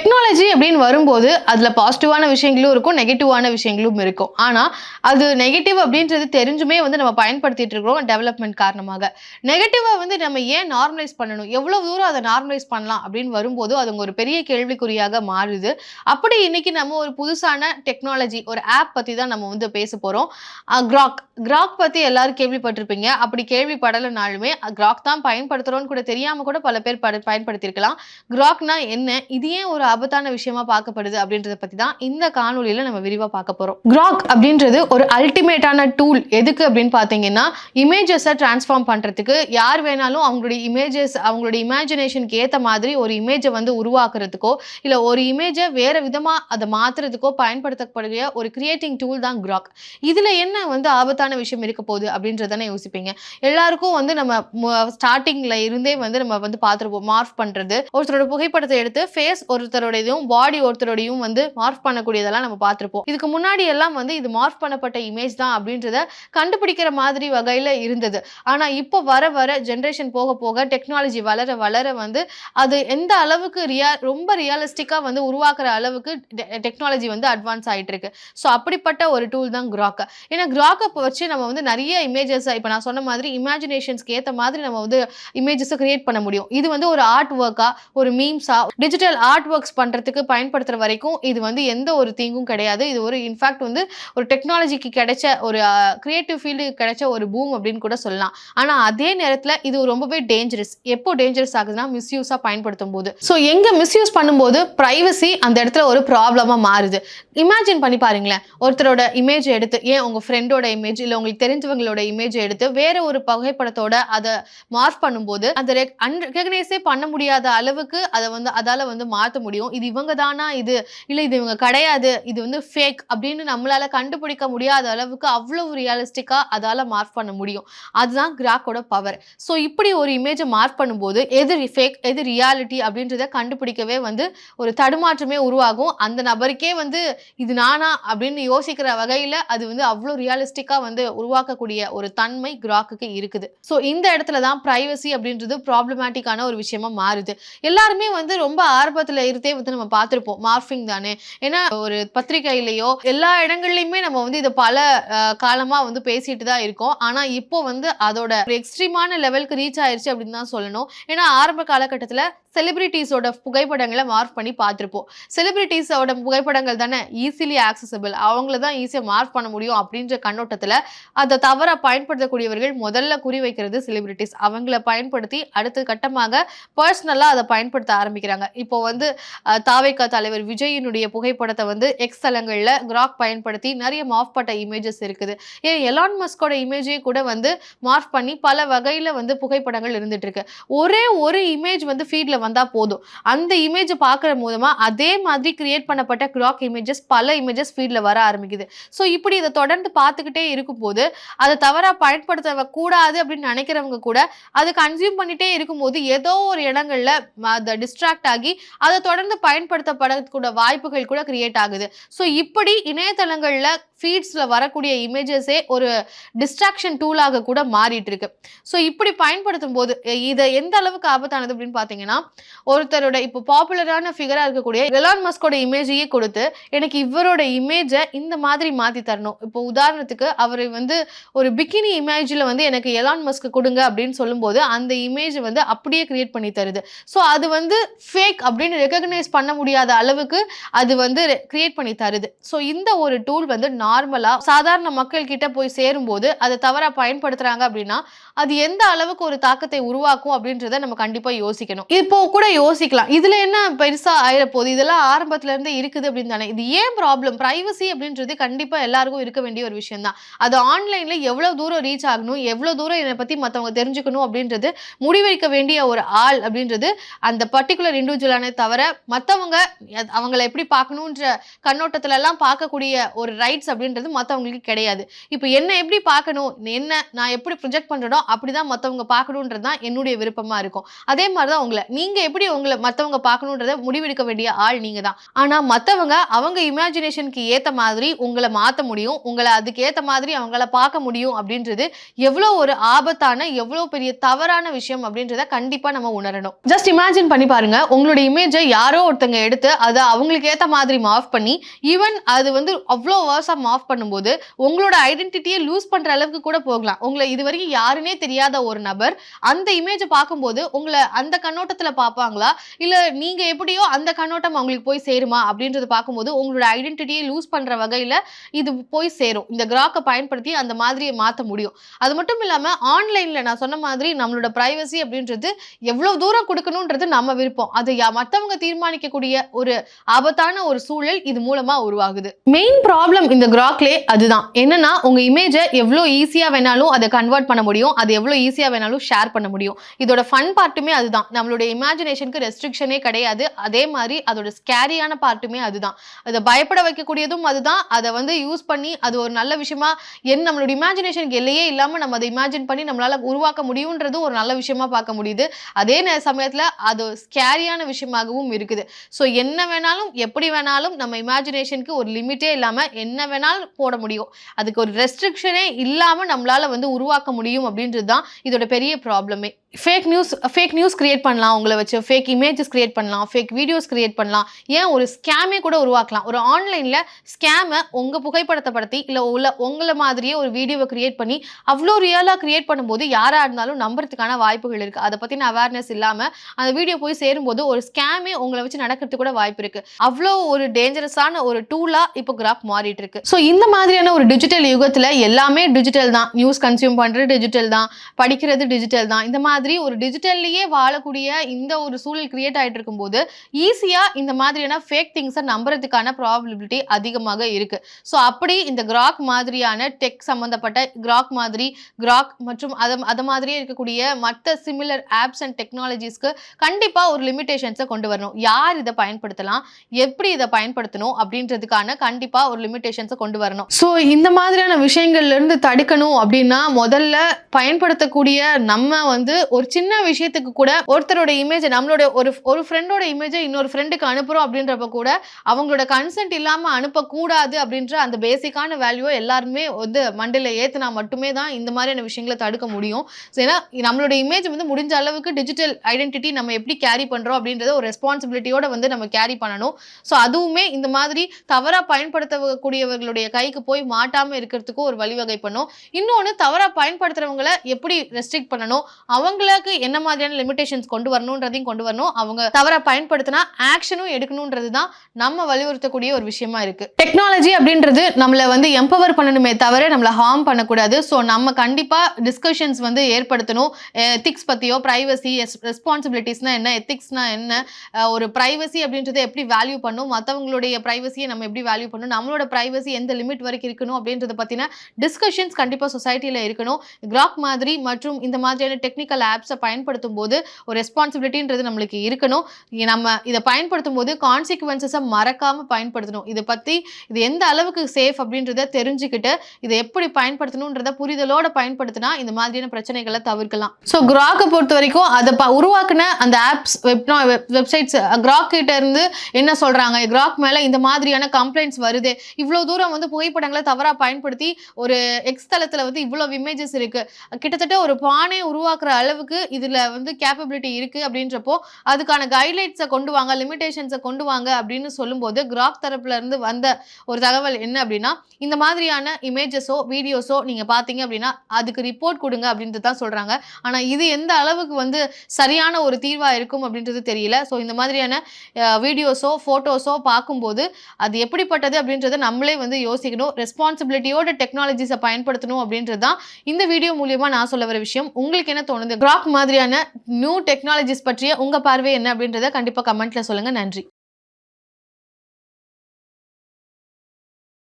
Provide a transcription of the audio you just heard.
Technology அப்படின்னு வரும்போது அதில் பாசிட்டிவான விஷயங்களும் இருக்கும் நெகட்டிவான விஷயங்களும் இருக்கும். ஆனால் அது நெகட்டிவ் அப்படின்றது தெரிஞ்சுமே வந்து நம்ம பயன்படுத்திட்டு இருக்கிறோம் டெவலப்மெண்ட் காரணமாக. நெகட்டிவாக வந்து நம்ம ஏன் நார்மலைஸ் பண்ணணும்? எவ்வளோ தூரம் அதை நார்மலைஸ் பண்ணலாம் அப்படின்னு வரும்போது அது ஒரு பெரிய கேள்விக்குறியாக மாறுது. அப்படி இன்னைக்கு நம்ம ஒரு புதுசான டெக்னாலஜி ஒரு ஆப் பற்றி தான் நம்ம வந்து பேச போகிறோம் கிராக் கிராக் பற்றி எல்லாரும் கேள்விப்பட்டிருப்பீங்க. அப்படி கேள்விப்படலைனாலுமே கிராக் தான் பயன்படுத்துகிறோன்னு கூட தெரியாமல் கூட பல பேர் பயன்படுத்தியிருக்கலாம். கிராக்னா என்ன? இது ஏன் ஒரு ஆபத்தான விஷயமா பார்க்கப்படுது அப்படின்றத பத்தி தான் இந்த காணொலியில நம்ம விரிவா பார்க்க போறோம். கிராக் அப்படின்றது ஒரு அல்டிமேட்டான டூல் எதுக்கு அப்படின்னு பார்த்தீங்கன்னா இமேஜஸை டிரான்ஸ்ஃபார்ம் பண்றதுக்கு யார் வேணாலும் அவங்களுடைய இமேஜஸ் அவங்களுடைய இமேஜினேஷனுக்கு ஏத்த மாதிரி ஒரு இமேஜை வந்து உருவாக்குறதுக்கோ இல்ல ஒரு இமேஜை வேற விதமா அதை மாத்துறதுக்கோ பயன்படுத்தக்கூடிய ஒரு கிரியேட்டிங் டூல் தான் கிராக் இதுல என்ன வந்து ஆபத்தான விஷயம் இருக்க போகுது அப்படின்றதானே யோசிப்பீங்க. எல்லாருக்கும் வந்து நம்ம ஸ்டார்டிங்ல இருந்தே வந்து நம்ம வந்து பார்த்துருப்போம் மார்ஃப் பண்றது. ஒருத்தரோட புகைப்படத்தை எடுத்து ஃபேஸ் ஒருத்தர் ஒருத்தரோடையும் பாடி ஒருத்தரோடையும் வந்து மார்க் பண்ணக்கூடியதெல்லாம் நம்ம பார்த்துருப்போம். இதுக்கு முன்னாடி எல்லாம் வந்து இது மார்க் பண்ணப்பட்ட இமேஜ் தான் அப்படின்றத கண்டுபிடிக்கிற மாதிரி வகையில் இருந்தது. ஆனால் இப்போ வர வர ஜென்ரேஷன் போக போக டெக்னாலஜி வளர வளர வந்து அது எந்த அளவுக்கு ரியா ரொம்ப ரியலிஸ்டிக்காக வந்து உருவாக்குற அளவுக்கு டெக்னாலஜி வந்து அட்வான்ஸ் ஆகிட்டு இருக்கு ஸோ அப்படிப்பட்ட ஒரு டூல் தான் கிராக் ஏன்னா கிராக்கை வச்சு நம்ம வந்து நிறைய இமேஜஸ் இப்போ நான் சொன்ன மாதிரி இமேஜினேஷன்ஸ்க்கு ஏற்ற மாதிரி நம்ம வந்து இமேஜஸை கிரியேட் பண்ண முடியும். இது வந்து ஒரு ஆர்ட் ஒர்க்காக ஒரு மீம்ஸாக டிஜிட்டல் ஆர்ட் ஒர்க்ஸ் பண்ணுறதுக்கு பயன்படுத்துகிற வரைக்கும் இது வந்து எந்த ஒரு தீங்கும் கிடையாது. இது ஒரு இன்ஃபேக்ட் வந்து ஒரு டெக்னாலஜிக்கு கிடைச்ச ஒரு க்ரியேட்டிவ் ஃபீல்டுக்கு கிடைச்ச ஒரு பூம் அப்படின்னு கூட சொல்லலாம். ஆனால் அதே நேரத்தில் இது ரொம்பவே டேஞ்சரஸ் எப்போ டேஞ்சரஸ் ஆகுதுன்னா மிஸ்யூஸாக பயன்படுத்தும் போது ஸோ எங்கே மிஸ்யூஸ் பண்ணும்போது ப்ரைவசி அந்த இடத்துல ஒரு ப்ராப்ளமாக மாறுது. இமேஜின் பண்ணி பாருங்களேன். ஒருத்தரோட இமேஜ் எடுத்து ஏன் உங்கள் ஃப்ரெண்டோட இமேஜ் இல்லை உங்களுக்கு தெரிஞ்சவங்களோட இமேஜ் எடுத்து வேற ஒரு புகைப்படத்தோட அதை மார்க் பண்ணும்போது அதை அன்ரெகனைஸே பண்ண முடியாத அளவுக்கு அதை வந்து அதால் வந்து மாற்ற முடியும். இது இவங்க தானா இது? இல்லை இது இவங்க கிடையாது. இது வந்து ஃபேக் அப்படின்னு நம்மளால கண்டுபிடிக்க முடியாத அளவுக்கு அவ்வளவு ரியலிஸ்டிக்கா அதால மார்க் பண்ண முடியும். அதுதான் கிராக்கோட பவர் ஸோ இப்படி ஒரு இமேஜை மார்க் பண்ணும்போது எது ஃபேக் எது ரியாலிட்டி அப்படின்றத கண்டுபிடிக்கவே வந்து ஒரு தடுமாற்றமே உருவாகும். அந்த நபருக்கே வந்து இது நானா அப்படின்னு யோசிக்கிற வகையில் அது வந்து அவ்வளோ ரியலிஸ்டிக்கா வந்து உருவாக்கக்கூடிய ஒரு தன்மை கிராக்குக்கு இருக்குது. ஸோ இந்த இடத்துல தான் ப்ரைவசி அப்படின்றது ப்ராப்ளமேட்டிக்கான ஒரு விஷயமா மாறுது. எல்லாருமே வந்து ரொம்ப ஆர்வத்தில் இருந்தே வந்து நம்ம பார்த்துருப்போம். மார்ஃபிங் தானே. ஏன்னா ஒரு பத்திரிகையிலையோ எல்லா இடங்கள்லையுமே நம்ம வந்து இதை பல காலமாக வந்து பேசிட்டு தான் இருக்கோம். ஆனால் இப்போ வந்து அதோட ஒரு எக்ஸ்ட்ரீமான லெவலுக்கு ரீச் ஆயிடுச்சு அப்படின்னு தான் சொல்லணும். ஏன்னா ஆரம்ப காலகட்டத்தில் செலிபிரிட்டிஸோட புகைப்படங்களை மார்க் பண்ணி பார்த்துருப்போம். செலிபிரிட்டிஸோட புகைப்படங்கள் தானே ஈஸிலி ஆக்சசபிள் அவங்கள தான் ஈஸியாக மார்க் பண்ண முடியும் அப்படின்ற கண்ணோட்டத்தில் அதை தவற பயன்படுத்தக்கூடியவர்கள் முதல்ல குறி வைக்கிறது செலிபிரிட்டிஸ் அவங்கள பயன்படுத்தி அடுத்த கட்டமாக பர்சனலாக அதை பயன்படுத்த ஆரம்பிக்கிறாங்க. இப்போ வந்து தாவைக்கா தலைவர் விஜயினுடைய புகைப்படத்தை வந்து எக்ஸ் தளங்களில் கிராக் பயன்படுத்தி நிறைய மாஃப் பட்ட இமேஜஸ் இருக்குது. ஏன் எலான் மஸ்கோட இமேஜே கூட வந்து மார்ஃப் பண்ணி பல வகையில் வந்து புகைப்படங்கள் இருந்துட்டு இருக்கு ஒரே ஒரு இமேஜ் வந்து ஃபீல்டில் வந்தால் போதும். அந்த இமேஜை பார்க்குற மூலமா அதே மாதிரி கிரியேட் பண்ணப்பட்ட கிராக் இமேஜஸ் பல இமேஜஸ் ஃபீடில் வர ஆரம்பிக்குது. ஸோ இப்படி இதை தொடர்ந்து பார்த்துக்கிட்டே இருக்கும்போது அதை தவறாக பயன்படுத்த கூடாது அப்படின்னு நினைக்கிறவங்க கூட அதை கன்சியூம் பண்ணிட்டே இருக்கும்போது ஏதோ ஒரு இடங்கள்ல அதை டிஸ்ட்ராக்ட் ஆகி அதை தொடர்ந்து பயன்படுத்தப்படக்கூடிய வாய்ப்புகள் கூட கிரியேட் ஆகுது. ஸோ இப்படி இணையதளங்கள்ல ஃபீட்ஸில் வரக்கூடிய இமேஜஸே ஒரு டிஸ்ட்ராக்ஷன் டூலாக கூட மாறிட்டு இருக்கு ஸோ இப்படி பயன்படுத்தும் போது இதை எந்த அளவுக்கு ஆபத்தானது அப்படின்னு பார்த்தீங்கன்னா ஒருத்தரோட இப்போ பாப்புலரான ஃபிகரா இருக்கக்கூடிய எலான் மஸ்கோட இமேஜையே கொடுத்து எனக்கு இவரோட இமேஜை இந்த மாதிரி மாத்தி தரணும். இப்போ உதாரணத்துக்கு அவர் வந்து ஒரு பிகினி இமேஜில் வந்து எனக்கு எலான் மஸ்க் கொடுங்க அப்படின்னு சொல்லும்போது அந்த இமேஜ் வந்து அப்படியே கிரியேட் பண்ணி தருது. ஸோ அது வந்து ஃபேக் அப்படின்னு ரெக்கக்னைஸ் பண்ண முடியாத அளவுக்கு அது வந்து கிரியேட் பண்ணி தருது. ஸோ இந்த ஒரு டூல் வந்து நார்மலாக சாதாரண மக்கள் கிட்ட போய் சேரும்போது அதை தவறாக பயன்படுத்துறாங்க அப்படின்னா அது எந்த அளவுக்கு ஒரு தாக்கத்தை உருவாக்கும் அப்படின்றத நம்ம கண்டிப்பாக யோசிக்கணும். இப்போ கூட யோசிக்கலாம். இதில் என்ன பெருசாக ஆயிர போகுது இதெல்லாம் ஆரம்பத்துல இருந்தே இருக்குது அப்படின்னு தானே. இது ஏன் ப்ராப்ளம் ப்ரைவசி அப்படின்றது கண்டிப்பாக எல்லாருக்கும் இருக்க வேண்டிய ஒரு விஷயம் தான் அது ஆன்லைனில் எவ்வளோ தூரம் ரீச் ஆகணும்? எவ்வளோ தூரம் இதை பற்றி மற்றவங்க தெரிஞ்சுக்கணும் அப்படின்றது முடிவெடுக்க வேண்டிய ஒரு ஆள் அப்படின்றது அந்த பர்டிகுலர் இண்டிவிஜுவலானே தவிர மற்றவங்க அவங்களை அவங்கள எப்படி பார்க்கணுன்ற கண்ணோட்டத்துல எல்லாம் பார்க்கக்கூடிய ஒரு ரைட்ஸ் அப்படின்றது மற்றவங்களுக்கு கிடையாது. இப்போ என்ன எப்படி பார்க்கணும்? என்ன நான் எப்படி ப்ரொஜெக்ட் பண்ணுறோ அப்படி தான் மற்றவங்க பார்க்கணுன்றது தான் என்னுடைய விருப்பமாக இருக்கும். அதே மாதிரி தான் உங்களை. நீங்கள் எப்படி உங்களை மற்றவங்க பார்க்கணுன்றத முடிவெடுக்க வேண்டிய ஆள் நீங்கள் தான். ஆனால் மற்றவங்க அவங்க இமேஜினேஷனுக்கு ஏற்ற மாதிரி உங்களை மாற்ற முடியும். உங்களை அதுக்கு ஏற்ற மாதிரி அவங்கள பார்க்க முடியும் அப்படின்றது எவ்வளோ ஒரு ஆபத்தான எவ்வளோ பெரிய தவறான விஷயம் அப்படின்றத கண்டிப்பாக நம்ம உணரணும். ஜஸ்ட் இமேஜின் பண்ணி பாருங்க. உங்களோட இமேஜை யாரோ ஒருத்தங்க எடுத்து அதை அவங்களுக்கு ஏற்ற மாதிரி மாஃப் பண்ணி ஈவன் அது வந்து அவ்வளோ வேர்ஸாக மாஃப் பண்ணும்போது உங்களோட ஐடென்டிட்டியை லூஸ் பண்ற அளவுக்கு கூட போகலாம். உங்களை இது வரைக்கும் யாருன்னே தெரியாத ஒரு நபர் அந்த இமேஜை பார்க்கும்போது உங்களை அந்த கண்ணோட்டத்தில் பார்ப்பாங்களா? இல்லை நீங்கள் எப்படியோ அந்த கண்ணோட்டம் அவங்களுக்கு போய் சேருமா? அப்படின்றத பார்க்கும்போது உங்களோட ஐடென்டிட்டியை லூஸ் பண்ணுற வகையில் இது போய் சேரும். இந்த கிராக்கை பயன்படுத்தி அந்த மாதிரியை மாற்ற முடியும். அது மட்டும் இல்லாமல் ஆன்லைனில் நான் சொன்ன மாதிரி நம்மளோட ப்ரைவசி அப்படின்றது எவ்வளோ தூரம் கொடுக்கணுன்றது நம்ம விருப்பம். அது யா- தீர்மானம் தீர்மானிக்கக்கூடிய ஒரு ஆபத்தான ஒரு சூழல் இது மூலமா உருவாகுது. மெயின் ப்ராப்ளம் இந்த கிராக்லே அதுதான். என்னன்னா உங்க இமேஜை எவ்வளோ ஈஸியா வேணாலும் அதை கன்வெர்ட் பண்ண முடியும். அது எவ்வளோ ஈஸியா வேணாலும் ஷேர் பண்ண முடியும். இதோட ஃபன் பார்ட்டுமே அதுதான். நம்மளுடைய இமேஜினேஷனுக்கு ரெஸ்ட்ரிக்ஷனே கிடையாது. அதே மாதிரி அதோட ஸ்கேரியான பார்ட்டுமே அதுதான். அதை பயப்பட வைக்கக்கூடியதும் அதுதான். அதை வந்து யூஸ் பண்ணி அது ஒரு நல்ல விஷயமா என் நம்மளோட இமேஜினேஷனுக்கு எல்லையே இல்லாம நம்ம அதை இமேஜின் பண்ணி நம்மளால உருவாக்க முடியுன்றது ஒரு நல்ல விஷயமா பார்க்க முடியுது. அதே நே சமயத்துல அது ஸ்கேரியான விஷயமாகவும் இருக்கு. இருக்குது. ஸோ என்ன வேணாலும் எப்படி வேணாலும் நம்ம இமேஜினேஷனுக்கு ஒரு லிமிட்டே இல்லாமல் என்ன வேணாலும் போட முடியும். அதுக்கு ஒரு ரெஸ்ட்ரிக்ஷனே இல்லாமல் நம்மளால் வந்து உருவாக்க முடியும் அப்படின்றது தான் இதோட பெரிய ப்ராப்ளமே fake news fake news create பண்ணலாம் உங்களை வச்சு. ஃபேக் இமேஜஸ் கிரியேட் பண்ணலாம் ஃபேக் வீடியோஸ் கிரியேட் பண்ணலாம். ஏன் ஒரு ஸ்கேமே கூட உருவாக்கலாம்? ஒரு ஆன்லைனில் ஸ்கேமை உங்கள் புகைப்படத்தை படுத்தி இல்லை உள்ள உங்களை மாதிரியே ஒரு வீடியோவை கிரியேட் பண்ணி அவ்வளோ ரியலாக கிரியேட் பண்ணும்போது யாராக இருந்தாலும் நம்புறதுக்கான வாய்ப்புகள் இருக்குது அதை பற்றின அவேர்னஸ் இல்லாமல் அந்த வீடியோ போய் சேரும்போது ஒரு ஸ்கேமே உங்களை வச்சு நடக்கிறதுக்கு கூட வாய்ப்பு இருக்குது அவ்வளோ ஒரு டேஞ்சரஸான ஒரு டூலாக இப்போ கிராஃப் மாறிட்டு இருக்கு. ஸோ இந்த மாதிரியான ஒரு டிஜிட்டல் யுகத்தில் எல்லாமே டிஜிட்டல் தான். நியூஸ் கன்சியூம் பண்ணுறது டிஜிட்டல் தான். படிக்கிறது டிஜிட்டல் தான். இந்த மாதிரி மாதிரி ஒரு டிஜிட்டல்லையே வாழக்கூடிய இந்த ஒரு சூழல் கிரியேட் ஆகிட்டு இருக்கும்போது ஈஸியாக இந்த மாதிரியான ஃபேக் திங்ஸை நம்புறதுக்கான ப்ராபபிலிட்டி அதிகமாக இருக்குது ஸோ அப்படி இந்த கிராக் மாதிரியான டெக் சம்மந்தப்பட்ட கிராக் மாதிரி கிராக் மற்றும் அதை அது மாதிரியே இருக்கக்கூடிய மற்ற சிமிலர் ஆப்ஸ் அண்ட் டெக்னாலஜிஸ்க்கு கண்டிப்பாக ஒரு லிமிடேஷன்ஸை கொண்டு வரணும். யார் இதை பயன்படுத்தலாம்? எப்படி இதை பயன்படுத்தணும்? அப்படின்றதுக்கான கண்டிப்பாக ஒரு லிமிடேஷன்ஸை கொண்டு வரணும். ஸோ இந்த மாதிரியான விஷயங்கள்லேருந்து தடுக்கணும் அப்படின்னா முதல்ல பயன்படுத்தக்கூடிய நம்ம வந்து ஒரு சின்ன விஷயத்துக்கு கூட ஒருத்தரோட இமேஜை நம்மளோட ஒரு ஒரு ஃப்ரெண்டோட இமேஜை இன்னொரு ஃப்ரெண்டுக்கு அனுப்புறோம் அப்படின்றப்ப கூட அவங்களோட கன்சென்ட் இல்லாம அனுப்பக்கூடாது அப்படின்ற அந்த பேசிக்கான வேல்யூவை எல்லாருமே வந்து மண்டையில் ஏத்துனா மட்டுமே தான் இந்த மாதிரியான விஷயங்களை தடுக்க முடியும். ஏன்னா நம்மளோட இமேஜ் வந்து முடிஞ்ச அளவுக்கு டிஜிட்டல் ஐடென்டிட்டி நம்ம எப்படி கேரி பண்றோம் அப்படின்றத ஒரு ரெஸ்பான்சிபிலிட்டியோட வந்து நம்ம கேரி பண்ணணும். ஸோ அதுவுமே இந்த மாதிரி தவறா பயன்படுத்தக்கூடியவர்களுடைய கைக்கு போய் மாட்டாம இருக்கிறதுக்கும் ஒரு வழிவகை பண்ணும். இன்னொன்று தவறா பயன்படுத்துறவங்களை எப்படி ரெஸ்ட்ரிக்ட் பண்ணணும்? அவங்களுக்கு என்ன மாதிரியான லிமிடேஷன்ஸ் கொண்டு வரணுன்றதையும் கொண்டு வரணும். அவங்க தவற பயன்படுத்தினா ஆக்ஷனும் எடுக்கணுன்றது தான் நம்ம வலியுறுத்தக்கூடிய ஒரு விஷயமா இருக்கு. டெக்னாலஜி அப்படின்றது நம்மளை வந்து எம்பவர் பண்ணணுமே தவிர நம்மளை ஹார்ம் பண்ணக்கூடாது. ஸோ நம்ம கண்டிப்பா டிஸ்கஷன்ஸ் வந்து ஏற்படுத்தணும். எத்திக்ஸ் பத்தியோ ப்ரைவசி ரெஸ்பான்சிபிலிட்டிஸ்னா என்ன எத்திக்ஸ்னா என்ன ஒரு ப்ரைவசி அப்படின்றத எப்படி வேல்யூ பண்ணும்? மற்றவங்களுடைய ப்ரைவசியை நம்ம எப்படி வேல்யூ பண்ணணும்? நம்மளோட ப்ரைவசி எந்த லிமிட் வரைக்கும் இருக்கணும்? அப்படின்றத பற்றின டிஸ்கஷன்ஸ் கண்டிப்பாக சொசைட்டியில் இருக்கணும். கிராக் மாதிரி மற்றும் இந்த மாதிரியான டெக்னிக்கல் ஆப்ஸை பயன்படுத்தும் போது ஒரு ரெஸ்பான்சிபிலிட்டின்றது நம்மளுக்கு இருக்கணும். நம்ம இதை பயன்படுத்தும் போது கான்சிக்வன்சஸை மறக்காமல் பயன்படுத்தணும். இதை பற்றி இது எந்த அளவுக்கு சேஃப் அப்படின்றத தெரிஞ்சுக்கிட்டு இதை எப்படி பயன்படுத்தணுன்றத புரிதலோட பயன்படுத்தினா இந்த மாதிரியான பிரச்சனைகளை தவிர்க்கலாம். ஸோ கிராக்கை பொறுத்த வரைக்கும் அதை ப உருவாக்குன அந்த ஆப்ஸ் வெப் வெப்சைட்ஸ் கிராக் கிட்ட இருந்து என்ன சொல்றாங்க? கிராக் மேல இந்த மாதிரியான கம்ப்ளைண்ட்ஸ் வருது. இவ்வளோ தூரம் வந்து புகைப்படங்களை தவறா பயன்படுத்தி ஒரு எக்ஸ் தளத்துல வந்து இவ்வளவு இமேஜஸ் இருக்கு. கிட்டத்தட்ட ஒரு பானை உருவாக்குற அளவுக்கு இதுல வந்து கேப்பபிலிட்டி இருக்கு அப்படின்றப்போ அதுக்கான கைட்லைன்ஸை கொண்டு வாங்க லிமிடேஷன்ஸை கொண்டு வாங்க அப்படின்னு சொல்லும்போது கிராக் தரப்புல இருந்து வந்த ஒரு தகவல் என்ன அப்படின்னா இந்த மாதிரியான இமேஜஸோ வீடியோஸோ நீங்க பாத்தீங்க அப்படின்னா அதுக்கு ரிப்போர்ட் கொடுங்க அப்படின்றது தான் சொல்றாங்க. ஆனா இது எந்த அளவுக்கு வந்து சரியான ஒரு தீர்வா இருக்கும் அப்படின்றது தெரியல. ஸோ இந்த மாதிரியான வீடியோஸோ ஃபோட்டோஸோ பார்க்கும்போது அது எப்படிப்பட்டது அப்படின்றத நம்மளே வந்து யோசிக்கணும். ரெஸ்பான்சிபிலிட்டியோட டெக்னாலஜிஸை பயன்படுத்தணும் அப்படின்றது தான் இந்த வீடியோ மூலியமா நான் சொல்ல வர விஷயம். உங்களுக்கு என்ன தோணுது? கிராக் மாதிரியான நியூ டெக்னாலஜிஸ் பற்றிய உங்க பார்வை என்ன அப்படின்றத கண்டிப்பா கமெண்ட்ல சொல்லுங்க. நன்றி.